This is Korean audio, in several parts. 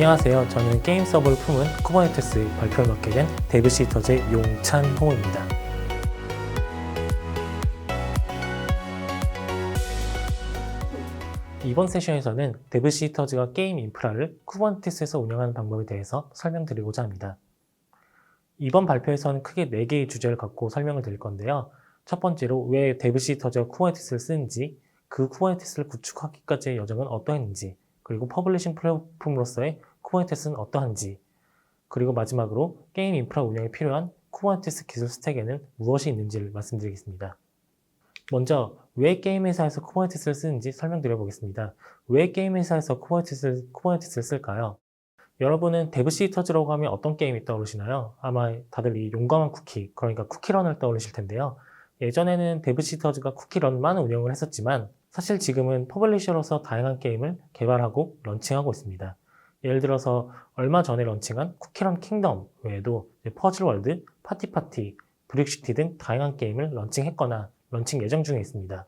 안녕하세요. 저는 게임 서버를 품은 쿠버네티스 발표를 맡게 된 데브 시터즈의 용찬홍입니다. 이번 세션에서는 데브 시터즈가 게임 인프라를 쿠버네티스에서 운영하는 방법에 대해서 설명드리고자 합니다. 이번 발표에서는 크게 4개의 주제를 갖고 설명을 드릴 건데요. 첫 번째로 왜 데브 시터즈가 쿠버네티스를 쓰는지, 그 쿠버네티스를 구축하기까지의 여정은 어떠했는지, 그리고 퍼블리싱 플랫폼으로서의 쿠버네티스는 어떠한지, 그리고 마지막으로 게임 인프라 운영에 필요한 쿠버네티스 기술 스택에는 무엇이 있는지를 말씀드리겠습니다. 먼저 왜 게임 회사에서 쿠버네티스를 쓰는지 설명드려 보겠습니다. 왜 게임 회사에서 쿠버네티스를, 쿠버네티스를 쓸까요? 여러분은 데브 시터즈라고 하면 어떤 게임이 떠오르시나요? 아마 다들 이 용감한 쿠키, 그러니까 쿠키런을 떠올리실 텐데요. 예전에는 데브 시터즈가 쿠키런만 운영을 했었지만 사실 지금은 퍼블리셔로서 다양한 게임을 개발하고 런칭하고 있습니다. 예를 들어서 얼마 전에 런칭한 쿠키런 킹덤 외에도 퍼즐 월드, 파티파티, 브릭시티 등 다양한 게임을 런칭했거나 런칭 예정 중에 있습니다.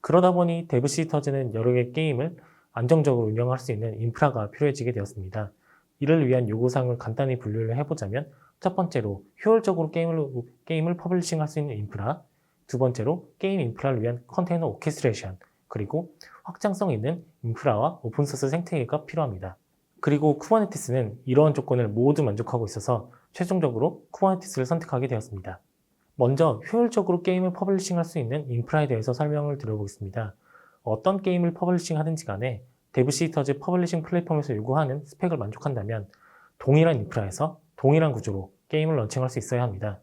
그러다 보니 데브시터즈는 여러 개의 게임을 안정적으로 운영할 수 있는 인프라가 필요해지게 되었습니다. 이를 위한 요구사항을 간단히 분류를 해보자면 첫 번째로 효율적으로 게임을, 게임을 퍼블리싱할 수 있는 인프라 두 번째로 게임 인프라를 위한 컨테이너 오케스트레이션 그리고 확장성 있는 인프라와 오픈소스 생태계가 필요합니다. 그리고 쿠버네티스는 이러한 조건을 모두 만족하고 있어서 최종적으로 쿠버네티스를 선택하게 되었습니다. 먼저 효율적으로 게임을 퍼블리싱할 수 있는 인프라에 대해서 설명을 드려보겠습니다. 어떤 게임을 퍼블리싱 하든지 간에 데브시터즈 퍼블리싱 플랫폼에서 요구하는 스펙을 만족한다면 동일한 인프라에서 동일한 구조로 게임을 런칭할 수 있어야 합니다.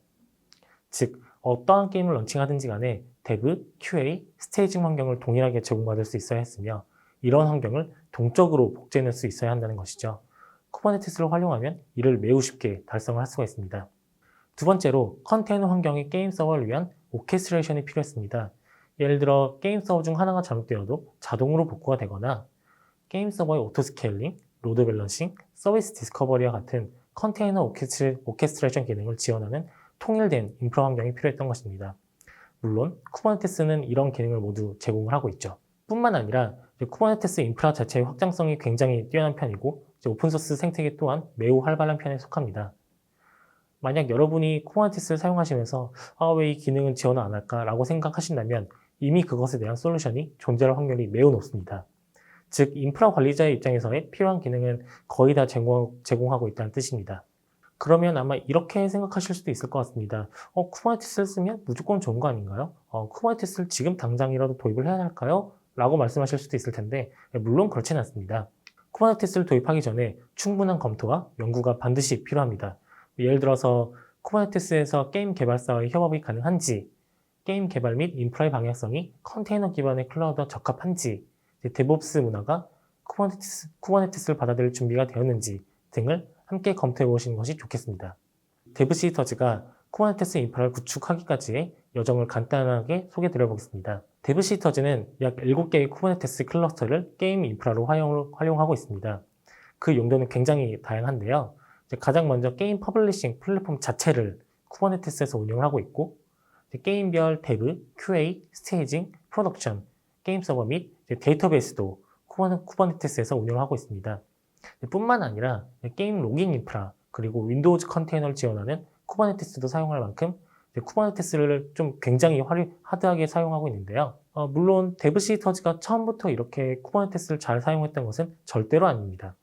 즉, 어떠한 게임을 런칭하든지 간에 데브, QA, 스테이징 환경을 동일하게 제공받을 수 있어야 했으며 이런 환경을 동적으로 복제해낼 수 있어야 한다는 것이죠. 쿠버네티스를 활용하면 이를 매우 쉽게 달성을 할 수가 있습니다. 두 번째로 컨테이너 환경의 게임 서버를 위한 오케스트레이션이 필요했습니다. 예를 들어 게임 서버 중 하나가 잘못되어도 자동으로 복구가 되거나 게임 서버의 오토 스케일링, 로드 밸런싱, 서비스 디스커버리와 같은 컨테이너 오케스트레이션 기능을 지원하는 통일된 인프라 환경이 필요했던 것입니다. 물론 쿠버네티스는 이런 기능을 모두 제공을 하고 있죠. 뿐만 아니라 쿠버네티스 인프라 자체의 확장성이 굉장히 뛰어난 편이고 오픈소스 생태계 또한 매우 활발한 편에 속합니다. 만약 여러분이 쿠버네티스를 사용하시면서 아, 왜 이 기능은 지원을 안 할까 라고 생각하신다면 이미 그것에 대한 솔루션이 존재할 확률이 매우 높습니다. 즉 인프라 관리자의 입장에서의 필요한 기능은 거의 다 제공, 제공하고 있다는 뜻입니다. 그러면 아마 이렇게 생각하실 수도 있을 것 같습니다. 어, 쿠버네티스를 쓰면 무조건 좋은 거 아닌가요? 어, 쿠버네티스를 지금 당장이라도 도입을 해야 할까요? 라고 말씀하실 수도 있을 텐데 물론 그렇지는 않습니다. 쿠버네티스를 도입하기 전에 충분한 검토와 연구가 반드시 필요합니다. 예를 들어서 쿠버네티스에서 게임 개발사와의 협업이 가능한지, 게임 개발 및 인프라의 방향성이 컨테이너 기반의 클라우드와 적합한지, 데브옵스 문화가 쿠버네티스, 쿠버네티스를 받아들일 준비가 되었는지 등을 함께 검토해 보시는 것이 좋겠습니다. 데브시터즈가 쿠버네티스 인프라를 구축하기까지의 여정을 간단하게 소개해 드려 보겠습니다. 데브시터즈는 약 7개의 쿠버네티스 클러스터를 게임 인프라로 활용, 하고 있습니다. 그 용도는 굉장히 다양한데요. 가장 먼저 게임 퍼블리싱 플랫폼 자체를 쿠버네티스에서 운영을 하고 있고 게임별 데브, QA, 스테이징, 프로덕션, 게임 서버 및 데이터베이스도 쿠버네티스에서 운영을 하고 있습니다. 뿐만 아니라 게임 로깅 인프라 그리고 윈도우즈 컨테이너를 지원하는 쿠버네티스도 사용할 만큼 쿠버네티스를 좀 굉장히 화려, 하드하게 사용하고 있는데요. 어, 물론 데브시터즈가 처음부터 이렇게 쿠버네티스를 잘 사용했던 것은 절대로 아닙니다.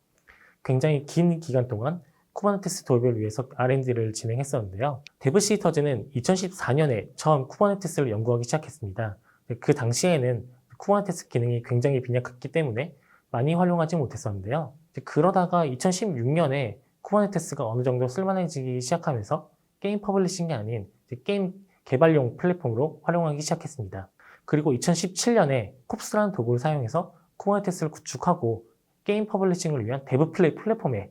굉장히 긴 기간 동안 쿠버네티스 도입을 위해서 R&D를 진행했었는데요. 데브시터즈는 2014년에 처음 쿠버네티스를 연구하기 시작했습니다. 그 당시에는 쿠버네티스 기능이 굉장히 빈약했기 때문에 많이 활용하지 못했었는데요. 그러다가 2016년에 쿠버네티스가 어느 정도 쓸만해지기 시작하면서 게임 퍼블리싱이 아닌 게임 개발용 플랫폼으로 활용하기 시작했습니다. 그리고 2017년에 콥스라는 도구를 사용해서 쿠버네티스를 구축하고 게임 퍼블리싱을 위한 데브 플레이 플랫폼에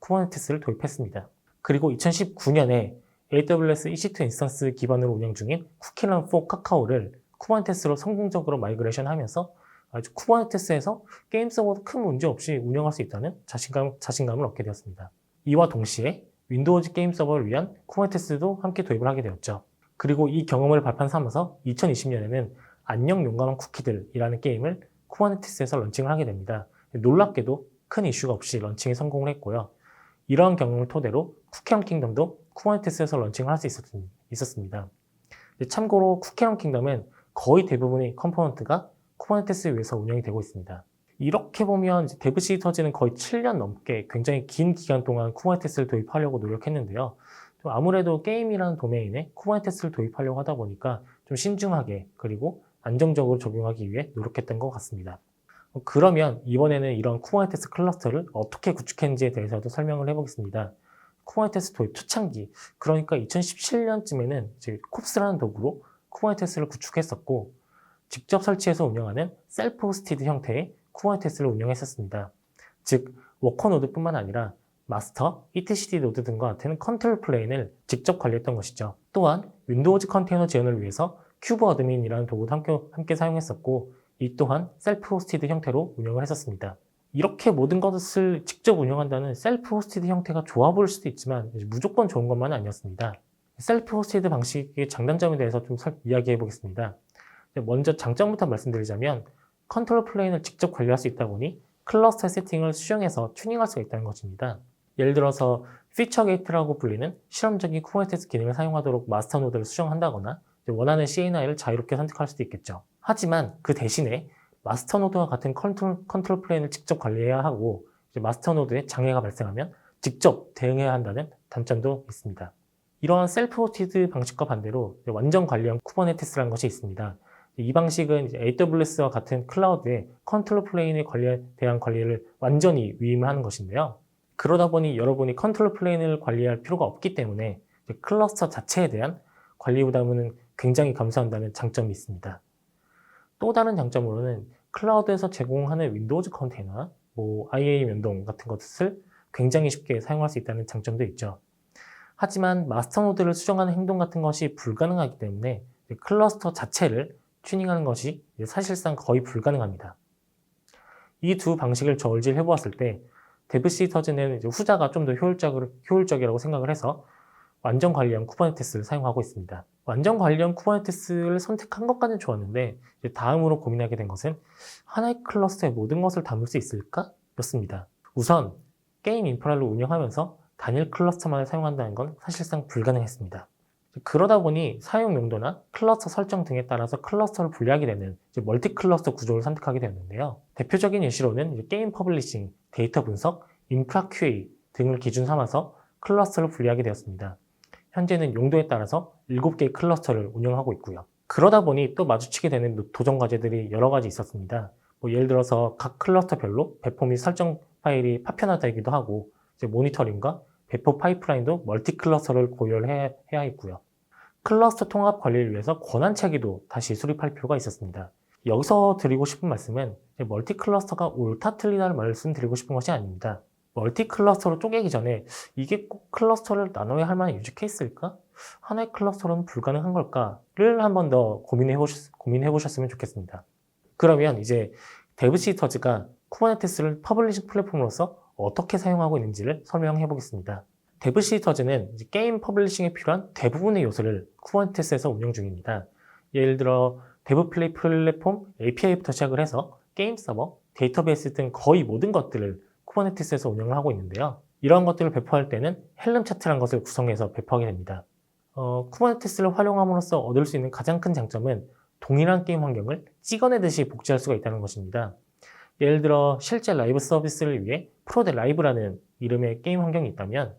쿠버네티스를 도입했습니다. 그리고 2019년에 AWS EC2 인스턴스 기반으로 운영 중인 쿠키런 4 카카오를 쿠버네티스로 성공적으로 마이그레이션 하면서 아주 쿠버네티스에서 게임 서버도 큰 문제 없이 운영할 수 있다는 자신감, 자신감을 얻게 되었습니다. 이와 동시에 윈도우즈 게임 서버를 위한 쿠버네티스도 함께 도입을 하게 되었죠. 그리고 이 경험을 발판 삼아서 2020년에는 안녕 용감한 쿠키들이라는 게임을 쿠버네티스에서 런칭을 하게 됩니다. 놀랍게도 큰 이슈가 없이 런칭에 성공을 했고요. 이러한 경험을 토대로 쿠키런 킹덤도 쿠버네티스에서 런칭을 할 수 있었습니다. 참고로 쿠키런 킹덤은 거의 대부분의 컴포넌트가 쿠버네티스 위에서 운영이 되고 있습니다. 이렇게 보면 데브 시터즈는 거의 7년 넘게 굉장히 긴 기간 동안 쿠버네티스를 도입하려고 노력했는데요. 좀 아무래도 게임이라는 도메인에 쿠버네티스를 도입하려고 하다 보니까 좀 신중하게 그리고 안정적으로 적용하기 위해 노력했던 것 같습니다. 그러면 이번에는 이런 쿠버네티스 클러스터를 어떻게 구축했는지에 대해서도 설명을 해보겠습니다. 쿠버네티스 도입 초창기, 그러니까 2017년쯤에는 이제 콥스라는 도구로 쿠버네티스를 구축했었고 직접 설치해서 운영하는 셀프 호스티드 형태의 쿠버네티스를 운영했었습니다. 즉 워커 노드뿐만 아니라 마스터, etcd 노드 등과 같은 컨트롤 플레인을 직접 관리했던 것이죠. 또한 윈도우즈 컨테이너 지원을 위해서 큐브 어드민이라는 도구도 함께, 함께 사용했었고 이 또한 셀프 호스티드 형태로 운영을 했었습니다. 이렇게 모든 것을 직접 운영한다는 셀프 호스티드 형태가 좋아 보일 수도 있지만 무조건 좋은 것만은 아니었습니다. 셀프 호스티드 방식의 장단점에 대해서 좀 이야기해 보겠습니다. 먼저 장점부터 말씀드리자면 컨트롤 플레인을 직접 관리할 수 있다 보니 클러스터 세팅을 수정해서 튜닝할 수가 있다는 것입니다. 예를 들어서 피처 게이트라고 불리는 실험적인 쿠버네티스 기능을 사용하도록 마스터 노드를 수정한다거나 원하는 CNI를 자유롭게 선택할 수도 있겠죠. 하지만 그 대신에 마스터 노드와 같은 컨트롤, 컨트롤 플레인을 직접 관리해야 하고 마스터 노드에 장애가 발생하면 직접 대응해야 한다는 단점도 있습니다. 이러한 셀프 호티드 방식과 반대로 완전 관리형 쿠버네티스라는 것이 있습니다. 이 방식은 AWS와 같은 클라우드의 컨트롤 플레인에 대한 관리를 완전히 위임을 하는 것인데요. 그러다 보니 여러분이 컨트롤 플레인을 관리할 필요가 없기 때문에 클러스터 자체에 대한 관리 부담은 굉장히 감소한다는 장점이 있습니다. 또 다른 장점으로는 클라우드에서 제공하는 윈도우즈 컨테이너, 뭐 IA 면동 같은 것을 굉장히 쉽게 사용할 수 있다는 장점도 있죠. 하지만 마스터 노드를 수정하는 행동 같은 것이 불가능하기 때문에 클러스터 자체를 튜닝하는 것이 사실상 거의 불가능합니다. 이 두 방식을 저울질 해보았을 때 데브시 터즈는 후자가 좀 더 효율적 이라고 생각을 해서 완전 관리형 쿠버네티스를 사용하고 있습니다. 완전 관리형 쿠버네티스를 선택한 것까지는 좋았는데 다음으로 고민하게 된 것은 하나의 클러스터의 모든 것을 담을 수 있을까? 였습니다. 우선 게임 인프라를 운영하면서 단일 클러스터만을 사용한다는 건 사실상 불가능했습니다. 그러다 보니 사용 용도나 클러스터 설정 등에 따라서 클러스터를 분리하게 되는 멀티 클러스터 구조를 선택하게 되었는데요. 대표적인 예시로는 게임 퍼블리싱, 데이터 분석, 인프라 QA 등을 기준 삼아서 클러스터를 분리하게 되었습니다. 현재는 용도에 따라서 7개의 클러스터를 운영하고 있고요. 그러다 보니 또 마주치게 되는 도전 과제들이 여러 가지 있었습니다. 뭐 예를 들어서 각 클러스터별로 배포 및 설정 파일이 파편화되기도 하고 모니터링과 배포 파이프라인도 멀티 클러스터를 고려해야 했고요. 클러스터 통합 관리를 위해서 권한 체계도 다시 수립할 필요가 있었습니다. 여기서 드리고 싶은 말씀은 멀티 클러스터가 옳다 틀리다를 말씀드리고 싶은 것이 아닙니다. 멀티 클러스터로 쪼개기 전에 이게 꼭 클러스터를 나눠야 할 만한 유지 케이스일까? 하나의 클러스터로는 불가능한 걸까를 한 번 더 고민해, 보셨, 고민해 보셨으면 좋겠습니다. 그러면 이제 데브시터즈가 쿠버네티스를 퍼블리싱 플랫폼으로서 어떻게 사용하고 있는지를 설명해 보겠습니다. 데브시터즈는 게임 퍼블리싱에 필요한 대부분의 요소를 쿠버네티스에서 운영 중입니다. 예를 들어 데브 플레이 플랫폼 API부터 시작을 해서 게임 서버, 데이터베이스 등 거의 모든 것들을 쿠버네티스에서 운영을 하고 있는데요. 이러한 것들을 배포할 때는 헬름 차트라는 것을 구성해서 배포하게 됩니다. 어, 쿠버네티스를 활용함으로써 얻을 수 있는 가장 큰 장점은 동일한 게임 환경을 찍어내듯이 복제할 수가 있다는 것입니다. 예를 들어 실제 라이브 서비스를 위해 프로데 라이브라는 이름의 게임 환경이 있다면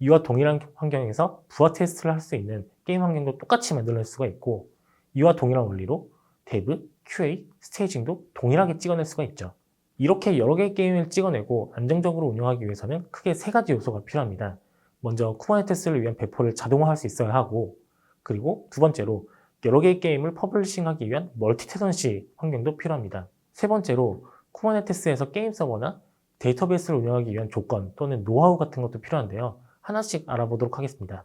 이와 동일한 환경에서 부하 테스트를 할 수 있는 게임 환경도 똑같이 만들어낼 수가 있고 이와 동일한 원리로 데브, QA, 스테이징도 동일하게 찍어낼 수가 있죠. 이렇게 여러 개의 게임을 찍어내고 안정적으로 운영하기 위해서는 크게 세 가지 요소가 필요합니다. 먼저 쿠버네티스를 위한 배포를 자동화할 수 있어야 하고 그리고 두 번째로 여러 개의 게임을 퍼블리싱하기 위한 멀티테넌시 환경도 필요합니다. 세 번째로 쿠버네티스에서 게임 서버나 데이터베이스를 운영하기 위한 조건 또는 노하우 같은 것도 필요한데요. 하나씩 알아보도록 하겠습니다.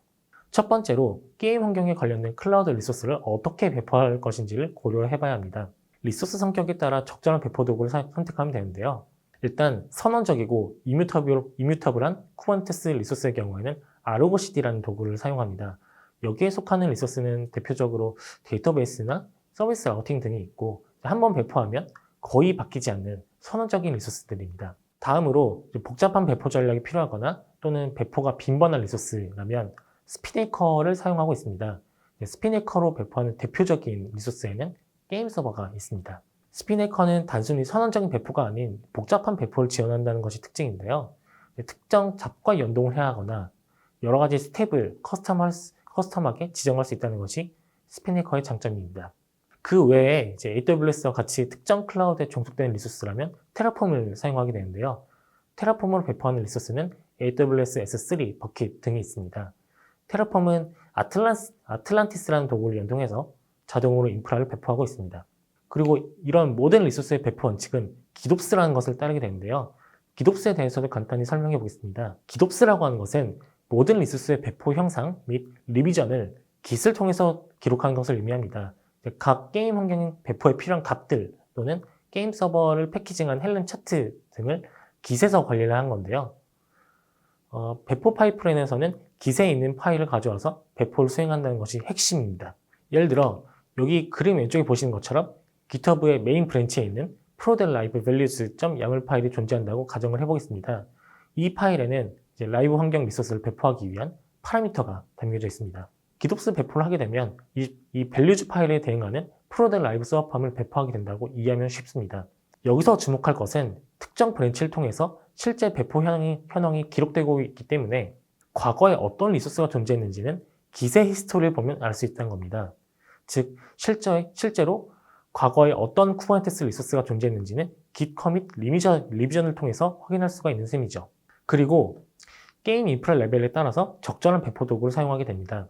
첫 번째로 게임 환경에 관련된 클라우드 리소스를 어떻게 배포할 것인지를 고려해 봐야 합니다. 리소스 성격에 따라 적절한 배포 도구를 선택하면 되는데요. 일단 선언적이고 이뮤터블, 이뮤터블한 쿠버네티스 리소스의 경우에는 아르고CD라는 도구를 사용합니다. 여기에 속하는 리소스는 대표적으로 데이터베이스나 서비스 라우팅 등이 있고 한 번 배포하면 거의 바뀌지 않는 선언적인 리소스들입니다. 다음으로 복잡한 배포 전략이 필요하거나 또는 배포가 빈번한 리소스라면 스피네커를 사용하고 있습니다. 네, 스피네커로 배포하는 대표적인 리소스에는 게임 서버가 있습니다. 스피네커는 단순히 선언적인 배포가 아닌 복잡한 배포를 지원한다는 것이 특징인데요. 네, 특정 잡과 연동을 해야 하거나 여러 가지 스텝을 커스텀할, 수- 커스텀하게 지정할 수 있다는 것이 스피네커의 장점입니다. 그 외에 이제 AWS와 같이 특정 클라우드에 종속되는 리소스라면 테라폼을 사용하게 되는데요. 테라폼으로 배포하는 리소스는 AWS S3, 버킷 등이 있습니다. 테라폼은 아틀란스, 아틀란티스라는 도구를 연동해서 자동으로 인프라를 배포하고 있습니다. 그리고 이런 모든 리소스의 배포 원칙은 기덥스라는 것을 따르게 되는데요. 기덥스에 대해서도 간단히 설명해 보겠습니다. 기덥스라고 하는 것은 모든 리소스의 배포 형상 및 리비전을 깃을 통해서 기록하는 것을 의미합니다. 각 게임 환경 배포에 필요한 값들 또는 게임 서버를 패키징한 헬름 차트 등을 깃에서 관리를 한 건데요. 어, 배포 파이프라인에서는 깃에 있는 파일을 가져와서 배포를 수행한다는 것이 핵심입니다. 예를 들어 여기 그림 왼쪽에 보시는 것처럼 GitHub의 메인 브랜치에 있는 프로델 라이브 values.yaml 파일이 존재한다고 가정을 해보겠습니다. 이 파일에는 라이브 환경 리소스를 배포하기 위한 파라미터가 담겨져 있습니다. 기독스 배포를 하게 되면 이, 이 values 파일에 대응하는 프로델 라이브 서버팜을 배포하게 된다고 이해하면 쉽습니다. 여기서 주목할 것은 특정 브랜치를 통해서 실제 배포 현황이, 현황이 기록되고 있기 때문에 과거에 어떤 리소스가 존재했는지는 기세 히스토리를 보면 알 수 있다는 겁니다. 즉, 실제, 실제로 과거에 어떤 쿠버네티스 리소스가 존재했는지는 git commit 리미전, 리비전을 통해서 확인할 수가 있는 셈이죠. 그리고 게임 인프라 레벨에 따라서 적절한 배포 도구를 사용하게 됩니다.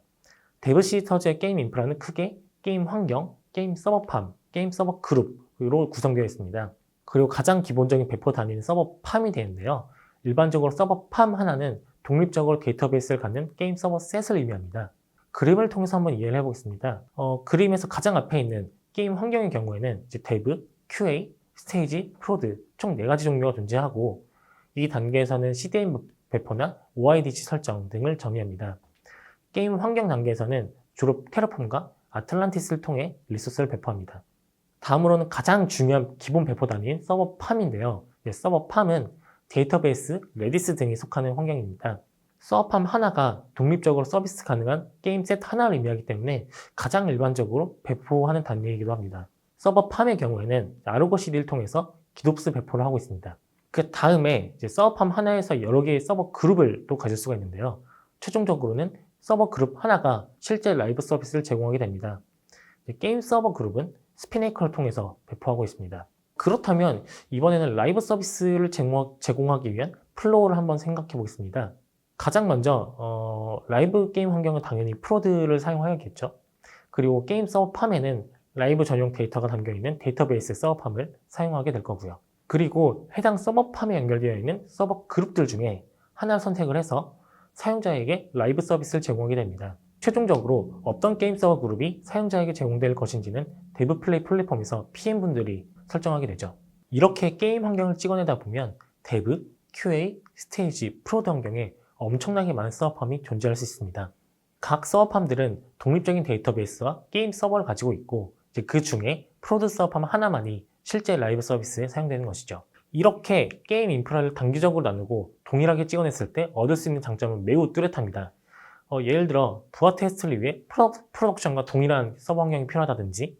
데브 시터즈의 게임 인프라는 크게 게임 환경, 게임 서버팜, 게임 서버 그룹으로 구성되어 있습니다. 그리고 가장 기본적인 배포 단위는 서버 팜이 되는데요. 일반적으로 서버 팜 하나는 독립적으로 데이터베이스를 갖는 게임 서버 셋을 의미합니다. 그림을 통해서 한번 이해를 해보겠습니다. 어, 그림에서 가장 앞에 있는 게임 환경의 경우에는 이제 데브, QA, 스테이지, 프로드 총 4가지 종류가 존재하고 이 단계에서는 CDN 배포나 OIDC 설정 등을 정의합니다. 게임 환경 단계에서는 주로 테라폼과 아틀란티스를 통해 리소스를 배포합니다. 다음으로는 가장 중요한 기본 배포 단위인 서버 팜인데요. 네, 서버 팜은 데이터베이스, 레디스 등이 속하는 환경입니다. 서버 팜 하나가 독립적으로 서비스 가능한 게임 셋 하나를 의미하기 때문에 가장 일반적으로 배포하는 단위이기도 합니다. 서버 팜의 경우에는 아르고 CD를 통해서 기독스 배포를 하고 있습니다. 그 다음에 이제 서버 팜 하나에서 여러 개의 서버 그룹을 또 가질 수가 있는데요. 최종적으로는 서버 그룹 하나가 실제 라이브 서비스를 제공하게 됩니다. 게임 서버 그룹은 스피네이커를 통해서 배포하고 있습니다. 그렇다면 이번에는 라이브 서비스를 제공- 제공하기 위한 플로우를 한번 생각해 보겠습니다. 가장 먼저 어, 라이브 게임 환경은 당연히 프로드를 사용해야겠죠. 그리고 게임 서버 팜에는 라이브 전용 데이터가 담겨 있는 데이터베이스 서버 팜을 사용하게 될 거고요. 그리고 해당 서버 팜에 연결되어 있는 서버 그룹들 중에 하나를 선택을 해서 사용자에게 라이브 서비스를 제공하게 됩니다. 최종적으로 어떤 게임 서버 그룹이 사용자에게 제공될 것인지는 데브 플레이 플랫폼에서 PM분들이 설정하게 되죠. 이렇게 게임 환경을 찍어내다 보면 데브, QA, 스테이지, 프로드 환경에 엄청나게 많은 서버팜이 존재할 수 있습니다. 각 서버팜들은 독립적인 데이터베이스와 게임 서버를 가지고 있고 그 중에 프로드 서버팜 하나만이 실제 라이브 서비스에 사용되는 것이죠. 이렇게 게임 인프라를 단기적으로 나누고 동일하게 찍어냈을 때 얻을 수 있는 장점은 매우 뚜렷합니다. 어, 예를 들어 부하 테스트를 위해 프로, 프로덕션과 동일한 서버 환경이 필요하다든지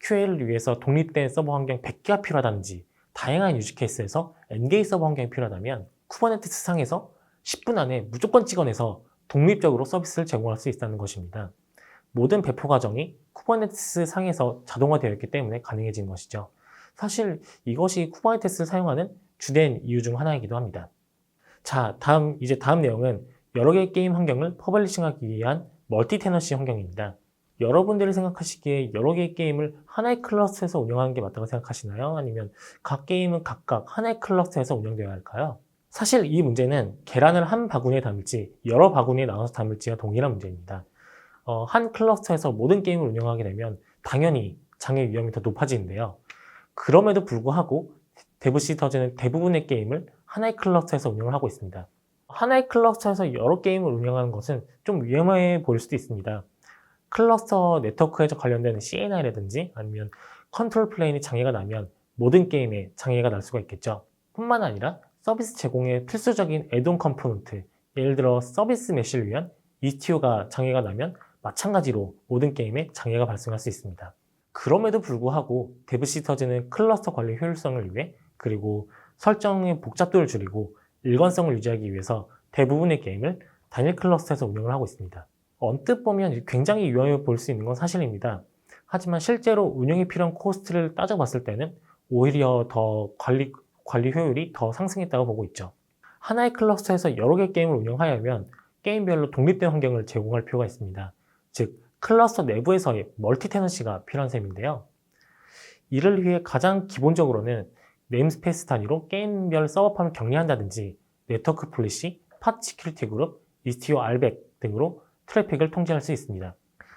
QA를 위해서 독립된 서버 환경 100개가 필요하다든지 다양한 유지 케이스에서 NGA 서버 환경이 필요하다면 쿠버네티스 상에서 10분 안에 무조건 찍어내서 독립적으로 서비스를 제공할 수 있다는 것입니다. 모든 배포 과정이 쿠버네티스 상에서 자동화되어 있기 때문에 가능해진 것이죠. 사실 이것이 쿠버네티스를 사용하는 주된 이유 중 하나이기도 합니다. 자, 다음 이제 다음 내용은 여러 개의 게임 환경을 퍼블리싱하기 위한 멀티 테너시 환경입니다. 여러분들이 생각하시기에 여러 개의 게임을 하나의 클러스터에서 운영하는 게 맞다고 생각하시나요? 아니면 각 게임은 각각 하나의 클러스터에서 운영되어야 할까요? 사실 이 문제는 계란을 한 바구니에 담을지 여러 바구니에 나눠서 담을지가 동일한 문제입니다. 어, 한 클러스터에서 모든 게임을 운영하게 되면 당연히 장애 위험이 더 높아지는데요. 그럼에도 불구하고 데브시터즈는 대부분의 게임을 하나의 클러스터에서 운영을 하고 있습니다. 하나의 클러스터에서 여러 게임을 운영하는 것은 좀 위험해 보일 수도 있습니다. 클러스터 네트워크에 관련된 CNI라든지 아니면 컨트롤 플레인이 장애가 나면 모든 게임에 장애가 날 수가 있겠죠. 뿐만 아니라 서비스 제공의 필수적인 애돈 컴포넌트, 예를 들어 서비스 메시를 위한 ETO가 장애가 나면 마찬가지로 모든 게임에 장애가 발생할 수 있습니다. 그럼에도 불구하고 데브시터즈는 클러스터 관리 효율성을 위해 그리고 설정의 복잡도를 줄이고 일관성을 유지하기 위해서 대부분의 게임을 단일 클러스터에서 운영을 하고 있습니다. 언뜻 보면 굉장히 유용해 보일 수 있는 건 사실입니다. 하지만 실제로 운영에 필요한 코스트를 따져봤을 때는 오히려 더 관리, 관리 효율이 더 상승했다고 보고 있죠. 하나의 클러스터에서 여러 개의 게임을 운영하려면 게임별로 독립된 환경을 제공할 필요가 있습니다. 즉, 클러스터 내부에서의 멀티 테너시가 필요한 셈인데요. 이를 위해 가장 기본적으로는 네임스페이스 단위로 게임별 서버팜을 격리한다든지 네트워크 폴리시, 팟 시큐리티 그룹, 이스티오 알백 등으로 트래픽을 통제할 수 있습니다.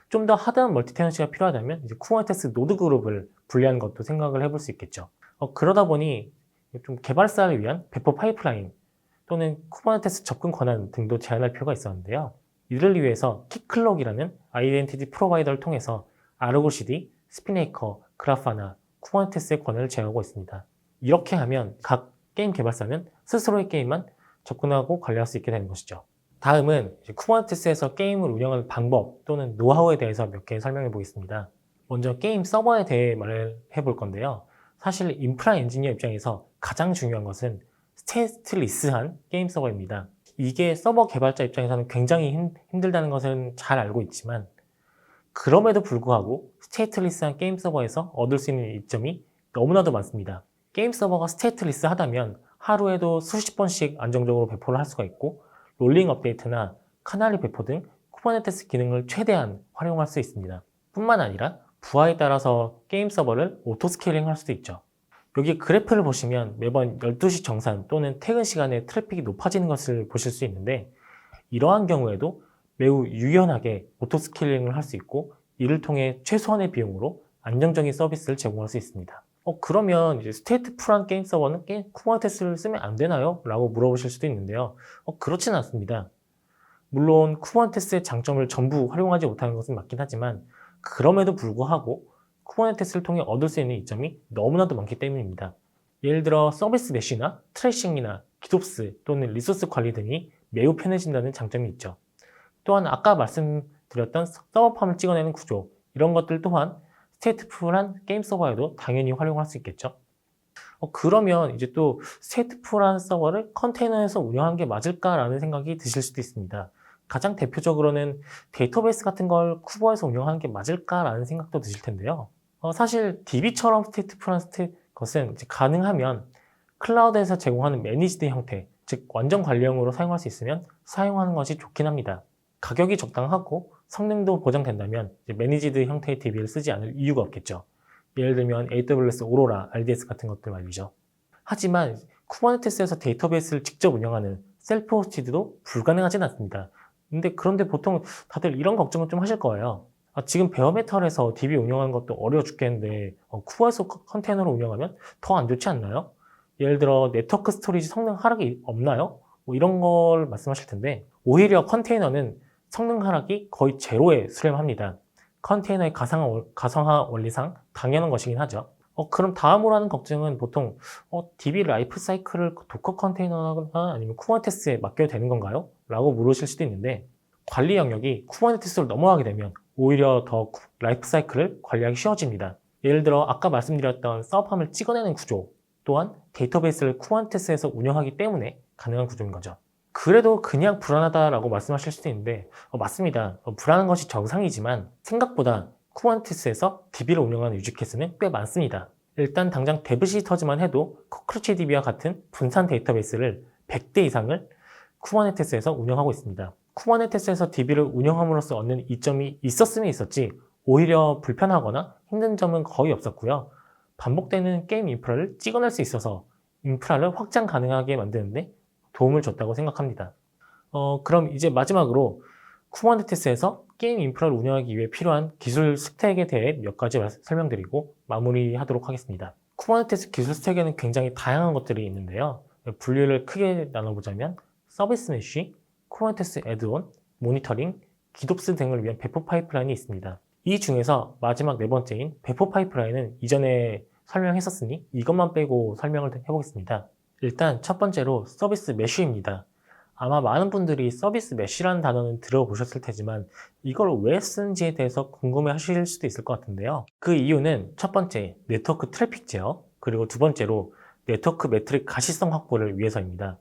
좀 더 하드한 멀티 테너시가 필요하다면 이제 쿠버네티스 노드 그룹을 분리하는 것도 생각을 해볼 수 있겠죠. 어, 그러다 보니 좀 개발사를 위한 배포 파이프라인 또는 쿠버네티스 접근 권한 등도 제한할 필요가 있었는데요. 이를 위해서 키클럭이라는 아이덴티티 프로바이더를 통해서 아르고CD, 스피네이커, 그라파나, 쿠버네티스의 권한을 제어하고 있습니다. 이렇게 하면 각 게임 개발사는 스스로의 게임만 접근하고 관리할 수 있게 되는 것이죠. 다음은 쿠버네티스에서 게임을 운영하는 방법 또는 노하우에 대해서 몇 개 설명해 보겠습니다. 먼저 게임 서버에 대해 말을 해 볼 건데요. 사실 인프라 엔지니어 입장에서 가장 중요한 것은 스테이트리스한 게임 서버입니다. 이게 서버 개발자 입장에서는 굉장히 힘, 힘들다는 것은 잘 알고 있지만 그럼에도 불구하고 스테이트리스한 게임 서버에서 얻을 수 있는 이점이 너무나도 많습니다. 게임 서버가 스테이트리스 하다면 하루에도 수십 번씩 안정적으로 배포를 할 수가 있고 롤링 업데이트나 카나리 배포 등 쿠버네티스 기능을 최대한 활용할 수 있습니다. 뿐만 아니라 부하에 따라서 게임 서버를 오토 스케일링 할 수도 있죠. 여기 그래프를 보시면 매번 12시 정산 또는 퇴근 시간에 트래픽이 높아지는 것을 보실 수 있는데 이러한 경우에도 매우 유연하게 오토 스케일링을 할 수 있고 이를 통해 최소한의 비용으로 안정적인 서비스를 제공할 수 있습니다. 어, 그러면 이제 스테이트 풀한 게임 서버는 게임 쿠버네티스를 쓰면 안 되나요? 라고 물어보실 수도 있는데요. 어, 그렇지는 않습니다. 물론 쿠버네티스의 장점을 전부 활용하지 못하는 것은 맞긴 하지만 그럼에도 불구하고 쿠버네티스를 통해 얻을 수 있는 이점이 너무나도 많기 때문입니다. 예를 들어 서비스 메쉬나 트래싱이나 기톱스 또는 리소스 관리 등이 매우 편해진다는 장점이 있죠. 또한 아까 말씀드렸던 서버팜을 찍어내는 구조 이런 것들 또한 스테이트풀한 게임 서버에도 당연히 활용할 수 있겠죠. 어, 그러면 이제 또 스테이트풀한 서버를 컨테이너에서 운영하는 게 맞을까라는 생각이 드실 수도 있습니다. 가장 대표적으로는 데이터베이스 같은 걸 쿠버에서 운영하는 게 맞을까라는 생각도 드실 텐데요. 어, 사실 DB처럼 스테이트풀한 스테 것은 가능하면 클라우드에서 제공하는 매니지드 형태, 즉 완전 관리형으로 사용할 수 있으면 사용하는 것이 좋긴 합니다. 가격이 적당하고 성능도 보장된다면 매니지드 형태의 DB를 쓰지 않을 이유가 없겠죠. 예를 들면 AWS 오로라, RDS 같은 것들 말이죠. 하지만 쿠버네티스에서 데이터베이스를 직접 운영하는 셀프 호스티드도 불가능하진 않습니다. 근데 그런데 보통 다들 이런 걱정을 좀 하실 거예요. 아, 지금 베어메탈에서 DB 운영하는 것도 어려워 죽겠는데 어, 쿠버에서 컨테이너로 운영하면 더 안 좋지 않나요? 예를 들어 네트워크 스토리지 성능 하락이 없나요? 뭐 이런 걸 말씀하실 텐데 오히려 컨테이너는 성능 하락이 거의 제로에 수렴합니다. 컨테이너의 가상화, 가상화 원리상 당연한 것이긴 하죠. 어, 그럼 다음으로 하는 걱정은 보통 어, DB 라이프 사이클을 도커 컨테이너나 아니면 쿠버네티스에 맡겨도 되는 건가요? 라고 물으실 수도 있는데 관리 영역이 쿠버네티스로 넘어가게 되면 오히려 더 라이프 사이클을 관리하기 쉬워집니다. 예를 들어 아까 말씀드렸던 서브팜을 찍어내는 구조 또한 데이터베이스를 쿠버네티스에서 운영하기 때문에 가능한 구조인 거죠. 그래도 그냥 불안하다라고 말씀하실 수도 있는데 어, 맞습니다. 어, 불안한 것이 정상이지만 생각보다 쿠버네티스에서 DB를 운영하는 유즈케이스는 꽤 많습니다. 일단 당장 데브시터즈만 해도 코크루치 DB와 같은 분산 데이터베이스를 100대 이상을 쿠버네티스에서 운영하고 있습니다. 쿠버네티스에서 DB를 운영함으로써 얻는 이점이 있었으면 있었지 오히려 불편하거나 힘든 점은 거의 없었고요. 반복되는 게임 인프라를 찍어낼 수 있어서 인프라를 확장 가능하게 만드는데 도움을 줬다고 생각합니다. 어, 그럼 이제 마지막으로 쿠버네티스에서 게임 인프라를 운영하기 위해 필요한 기술 스택에 대해 몇 가지 설명드리고 마무리하도록 하겠습니다. 쿠버네티스 기술 스택에는 굉장히 다양한 것들이 있는데요. 분류를 크게 나눠보자면 서비스 메쉬, 쿠버네티스 애드온, 모니터링, 기독스 등을 위한 배포 파이프라인이 있습니다. 이 중에서 마지막 네 번째인 배포 파이프라인은 이전에 설명했었으니 이것만 빼고 설명을 해보겠습니다. 일단 첫 번째로 서비스 메쉬입니다. 아마 많은 분들이 서비스 메쉬라는 단어는 들어보셨을 테지만 이걸 왜 쓰는지에 대해서 궁금해 하실 수도 있을 것 같은데요. 그 이유는 첫 번째, 네트워크 트래픽 제어, 그리고 두 번째로 네트워크 매트릭 가시성 확보를 위해서입니다.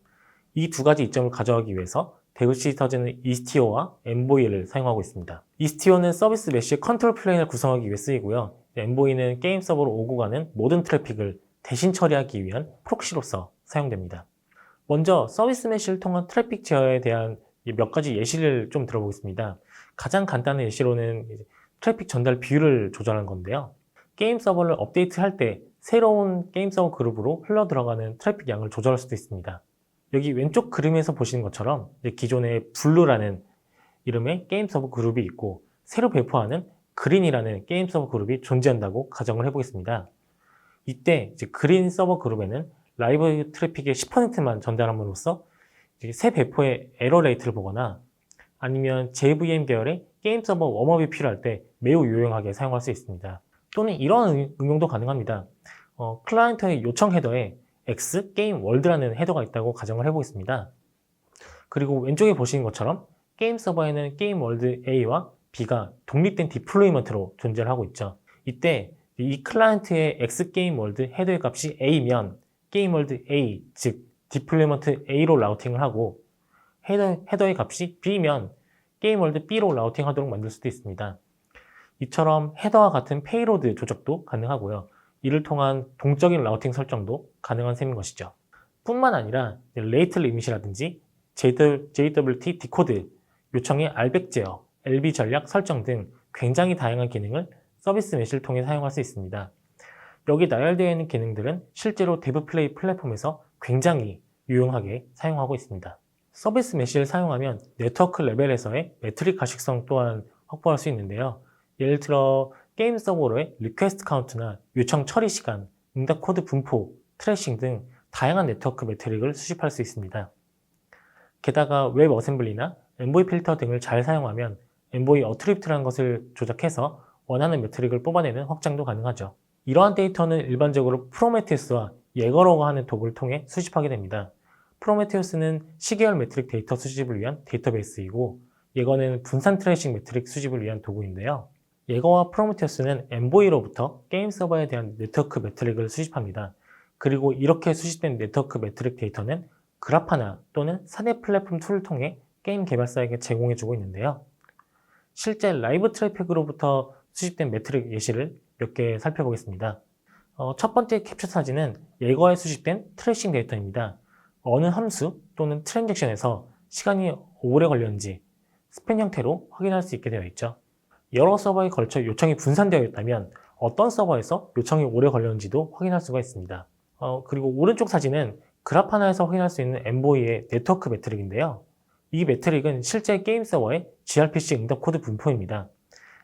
이 두 가지 이점을 가져가기 위해서 데브시터즈는 이스티오와 엠보이를 사용하고 있습니다. 이스티오는 서비스 메쉬의 컨트롤 플레인을 구성하기 위해 쓰이고요. 엠보이는 게임 서버로 오고 가는 모든 트래픽을 대신 처리하기 위한 프록시로서 사용됩니다. 먼저 서비스 메쉬를 통한 트래픽 제어에 대한 몇 가지 예시를 좀 들어보겠습니다. 가장 간단한 예시로는 트래픽 전달 비율을 조절하는 건데요. 게임 서버를 업데이트할 때 새로운 게임 서버 그룹으로 흘러 들어가는 트래픽 양을 조절할 수도 있습니다. 여기 왼쪽 그림에서 보시는 것처럼 기존의 블루라는 이름의 게임 서버 그룹이 있고 새로 배포하는 그린이라는 게임 서버 그룹이 존재한다고 가정을 해보겠습니다. 이때 이제 그린 서버 그룹에는 라이브 트래픽의 10%만 전달함으로써 새 배포의 에러 레이트를 보거나 아니면 JVM 계열의 게임 서버 웜업이 필요할 때 매우 유용하게 사용할 수 있습니다. 또는 이런 응- 응용도 가능합니다. 어, 클라이언트의 요청 헤더에 X 게임 월드라는 헤더가 있다고 가정을 해보겠습니다. 그리고 왼쪽에 보시는 것처럼 게임 서버에는 게임 월드 A와 B가 독립된 디플로이먼트로 존재를 하고 있죠. 이때 이 클라이언트의 X 게임 월드 헤더의 값이 A면 게임 월드 A, 즉 디플로이먼트 A로 라우팅을 하고 헤더, 헤더의 값이 B면 게임 월드 B로 라우팅하도록 만들 수도 있습니다. 이처럼 헤더와 같은 페이로드 조작도 가능하고요. 이를 통한 동적인 라우팅 설정도 가능한 셈인 것이죠. 뿐만 아니라 레이트 리밋이라든지 JWT 디코드, 요청의 알백 제어, LB 전략 설정 등 굉장히 다양한 기능을 서비스 메시를 통해 사용할 수 있습니다. 여기 나열되어 있는 기능들은 실제로 데브플레이 플랫폼에서 굉장히 유용하게 사용하고 있습니다. 서비스 메시를 사용하면 네트워크 레벨에서의 매트릭 가식성 또한 확보할 수 있는데요. 예를 들어 게임 서버로의 리퀘스트 카운트나 요청 처리 시간, 응답 코드 분포, 트래싱 등 다양한 네트워크 매트릭을 수집할 수 있습니다. 게다가 웹 어셈블리나 엔보이 필터 등을 잘 사용하면 엔보이 어트리프트라는 것을 조작해서 원하는 매트릭을 뽑아내는 확장도 가능하죠. 이러한 데이터는 일반적으로 프로메테우스와 예거로가 하는 도구를 통해 수집하게 됩니다. 프로메테우스는 시계열 매트릭 데이터 수집을 위한 데이터베이스이고 예거는 분산 트레이싱 매트릭 수집을 위한 도구인데요. 예거와 프로메테우스는 엠보이로부터 게임 서버에 대한 네트워크 매트릭을 수집합니다. 그리고 이렇게 수집된 네트워크 매트릭 데이터는 그라파나 또는 사내 플랫폼 툴을 통해 게임 개발사에게 제공해주고 있는데요. 실제 라이브 트래픽으로부터 수집된 매트릭 예시를 몇 개 살펴보겠습니다. 어, 첫 번째 캡처 사진은 예거에 수집된 트래싱 데이터입니다. 어느 함수 또는 트랜잭션에서 시간이 오래 걸렸는지 스팬 형태로 확인할 수 있게 되어 있죠. 여러 서버에 걸쳐 요청이 분산되어 있다면 어떤 서버에서 요청이 오래 걸렸는지도 확인할 수가 있습니다. 어, 그리고 오른쪽 사진은 그라파나에서 확인할 수 있는 엠보이의 네트워크 매트릭인데요. 이 매트릭은 실제 게임 서버의 gRPC 응답 코드 분포입니다.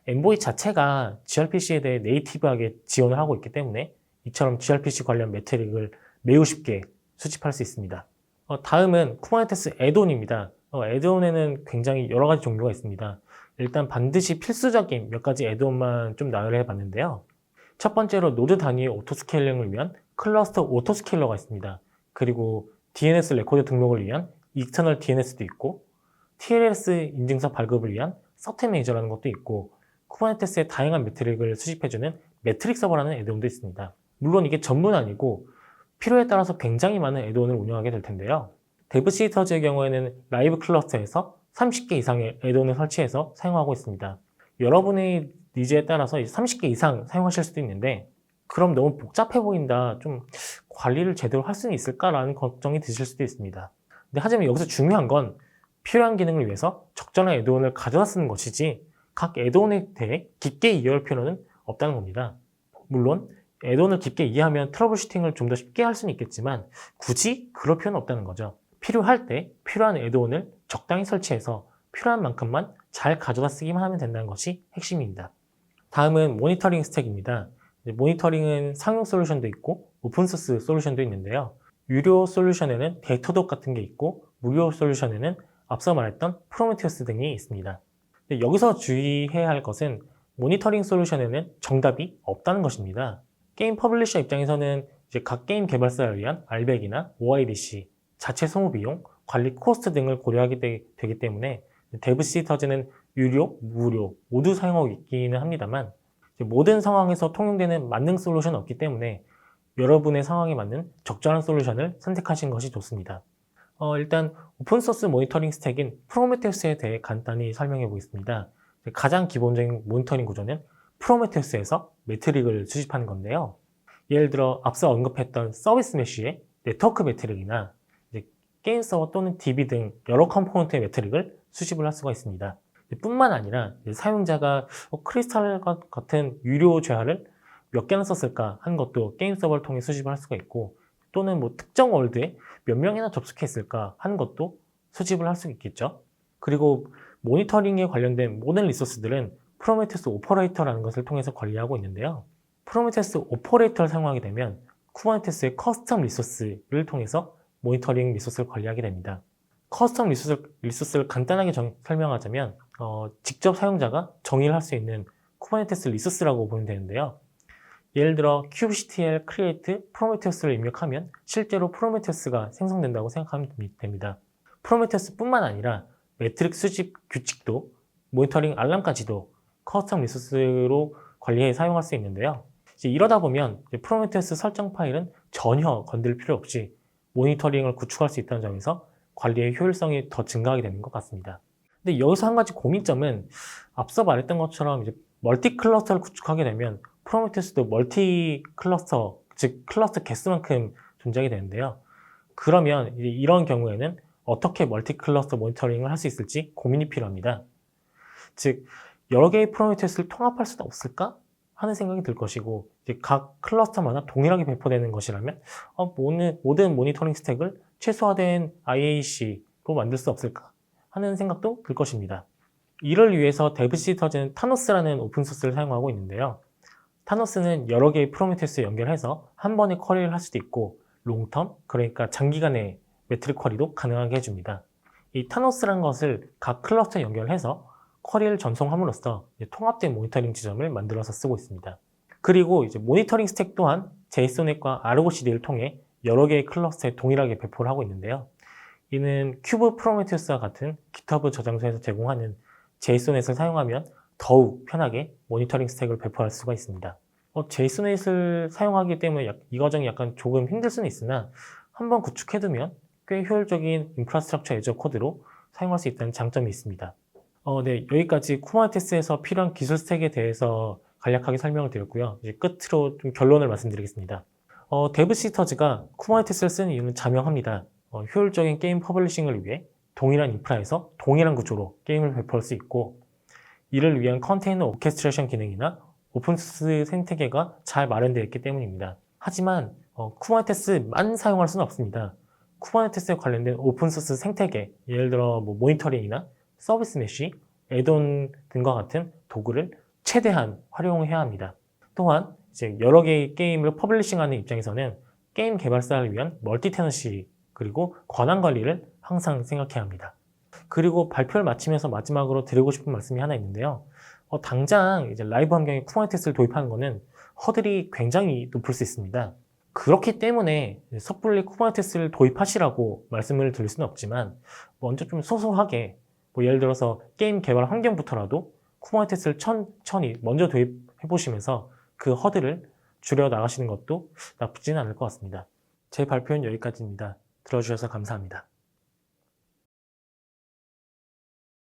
엠보이 자체가 gRPC에 대해 네이티브하게 지원을 하고 있기 때문에 이처럼 gRPC 관련 매트릭을 매우 쉽게 수집할 수 있습니다. 어, 다음은 쿠버네티스 애드온입니다. 어, 애드온에는 굉장히 여러 가지 종류가 있습니다. 일단 반드시 필수적인 몇 가지 애드온만 좀 나열해 봤는데요. 첫 번째로 노드 단위의 오토스케일링을 위한 클러스터 오토스케일러가 있습니다. 그리고 DNS 레코드 등록을 위한 익스터널 DNS도 있고 TLS 인증서 발급을 위한 서텐 메이저라는 것도 있고 쿠버네티스의 다양한 매트릭을 수집해주는 매트릭 서버라는 애드온도 있습니다. 물론 이게 전부는 아니고 필요에 따라서 굉장히 많은 애드온을 운영하게 될 텐데요. 데브시터즈의 경우에는 라이브 클러스터에서 30개 이상의 애드온을 설치해서 사용하고 있습니다. 여러분의 니즈에 따라서 30개 이상 사용하실 수도 있는데 그럼 너무 복잡해 보인다. 좀 관리를 제대로 할 수는 있을까라는 걱정이 드실 수도 있습니다. 근데 하지만 여기서 중요한 건 필요한 기능을 위해서 적절한 애드온을 가져다 쓰는 것이지 각 애드온에 대해 깊게 이해할 필요는 없다는 겁니다. 물론 애드온을 깊게 이해하면 트러블 슈팅을 좀 더 쉽게 할 수는 있겠지만 굳이 그럴 필요는 없다는 거죠. 필요할 때 필요한 애드온을 적당히 설치해서 필요한 만큼만 잘 가져다 쓰기만 하면 된다는 것이 핵심입니다. 다음은 모니터링 스택입니다. 모니터링은 상용 솔루션도 있고 오픈소스 솔루션도 있는데요. 유료 솔루션에는 데이터독 같은 게 있고 무료 솔루션에는 앞서 말했던 프로메테우스 등이 있습니다. 근데 여기서 주의해야 할 것은 모니터링 솔루션에는 정답이 없다는 것입니다. 게임 퍼블리셔 입장에서는 이제 각 게임 개발사를 위한 알백이나 OIDC, 자체 소모 비용, 관리 코스트 등을 고려하게 되, 기 때문에 데브 시터즈는 유료, 무료 모두 사용하고 있기는 합니다만 모든 상황에서 통용되는 만능 솔루션은 없기 때문에 여러분의 상황에 맞는 적절한 솔루션을 선택하시는 것이 좋습니다. 어, 일단 오픈소스 모니터링 스택인 프로메테우스에 대해 간단히 설명해 보겠습니다. 가장 기본적인 모니터링 구조는 프로메테우스에서 매트릭을 수집하는 건데요. 예를 들어 앞서 언급했던 서비스 메쉬의 네트워크 매트릭이나 게임 서버 또는 DB 등 여러 컴포넌트의 매트릭을 수집을 할 수가 있습니다. 뿐만 아니라 사용자가 어, 크리스탈 같은 유료 죄화를 몇 개나 썼을까 하는 것도 게임 서버를 통해 수집을 할 수가 있고 또는 뭐 특정 월드에 몇 명이나 접속했을까 하는 것도 수집을 할 수 있겠죠. 그리고 모니터링에 관련된 모든 리소스들은 프로메테스 오퍼레이터라는 것을 통해서 관리하고 있는데요. 프로메테스 오퍼레이터를 사용하게 되면 쿠버네티스의 커스텀 리소스를 통해서 모니터링 리소스를 관리하게 됩니다. 커스텀 리소스, 리소스를 간단하게 정, 설명하자면 어, 직접 사용자가 정의를 할 수 있는 쿠버네티스 리소스라고 보면 되는데요. 예를 들어 kubectl create prometheus를 입력하면 실제로 프로메테스가 생성된다고 생각하면 됩니다. 프로메테스뿐만 아니라 매트릭 수집 규칙도 모니터링 알람까지도 커스텀 리소스로 관리해 사용할 수 있는데요. 이러다 보면 프로메테스 설정 파일은 전혀 건들 필요 없이 모니터링을 구축할 수 있다는 점에서 관리의 효율성이 더 증가하게 되는 것 같습니다. 근데 여기서 한 가지 고민점은 앞서 말했던 것처럼 멀티 클러스터를 구축하게 되면 프로메테스도 멀티 클러스터, 즉 클러스터 개수만큼 존재하게 되는데요. 그러면 이런 경우에는 어떻게 멀티 클러스터 모니터링을 할 수 있을지 고민이 필요합니다. 즉 여러 개의 프로메테스를 통합할 수는 없을까 하는 생각이 들 것이고 각 클러스터마다 동일하게 배포되는 것이라면 어, 모든, 모니터링 스택을 최소화된 IAC로 만들 수 없을까 하는 생각도 들 것입니다. 이를 위해서 데브시터즈는 타노스라는 오픈소스를 사용하고 있는데요. 타노스는 여러 개의 프로메테스 연결해서 한 번에 쿼리를 할 수도 있고 롱텀, 그러니까 장기간의 매트릭 쿼리도 가능하게 해줍니다. 이 타노스라는 것을 각 클러스터에 연결해서 쿼리를 전송함으로써 통합된 모니터링 지점을 만들어서 쓰고 있습니다. 그리고 이제 모니터링 스택 또한 JSON과 ROCD를 통해 여러 개의 클러스터에 동일하게 배포를 하고 있는데요. 이는 큐브 프로메테우스와 같은 GitHub 저장소에서 제공하는 JSONet을 사용하면 더욱 편하게 모니터링 스택을 배포할 수가 있습니다. 어, JSONet을 사용하기 때문에 이 과정이 약간 조금 힘들 수는 있으나 한번 구축해두면 꽤 효율적인 인프라스트럭처 애저 코드로 사용할 수 있다는 장점이 있습니다. 어, 네, 여기까지 쿠버네티스에서 필요한 기술 스택에 대해서 간략하게 설명을 드렸고요. 이제 끝으로 좀 결론을 말씀드리겠습니다. 어, 데브시터즈가 쿠버네티스를 쓰는 이유는 자명합니다. 어, 효율적인 게임 퍼블리싱을 위해 동일한 인프라에서 동일한 구조로 게임을 배포할 수 있고 이를 위한 컨테이너 오케스트레이션 기능이나 오픈소스 생태계가 잘 마련되어 있기 때문입니다. 하지만 어, 쿠버네티스만 사용할 수는 없습니다. 쿠버네티스에 관련된 오픈소스 생태계, 예를 들어 뭐 모니터링이나 서비스 메쉬, 애돈 등과 같은 도구를 최대한 활용해야 합니다. 또한 이제 여러 개의 게임을 퍼블리싱하는 입장에서는 게임 개발사를 위한 멀티 테너시 그리고 권한 관리를 항상 생각해야 합니다. 그리고 발표를 마치면서 마지막으로 드리고 싶은 말씀이 하나 있는데요. 어, 당장 이제 라이브 환경에 쿠버네티스를 도입하는 것은 허들이 굉장히 높을 수 있습니다. 그렇기 때문에 섣불리 쿠버네티스를 도입하시라고 말씀을 드릴 수는 없지만 먼저 좀 소소하게 뭐 예를 들어서 게임 개발 환경부터라도 쿠버네티스를 천천히 먼저 도입해 보시면서 그 허들을 줄여 나가시는 것도 나쁘지는 않을 것 같습니다. 제 발표는 여기까지입니다. 들어주셔서 감사합니다.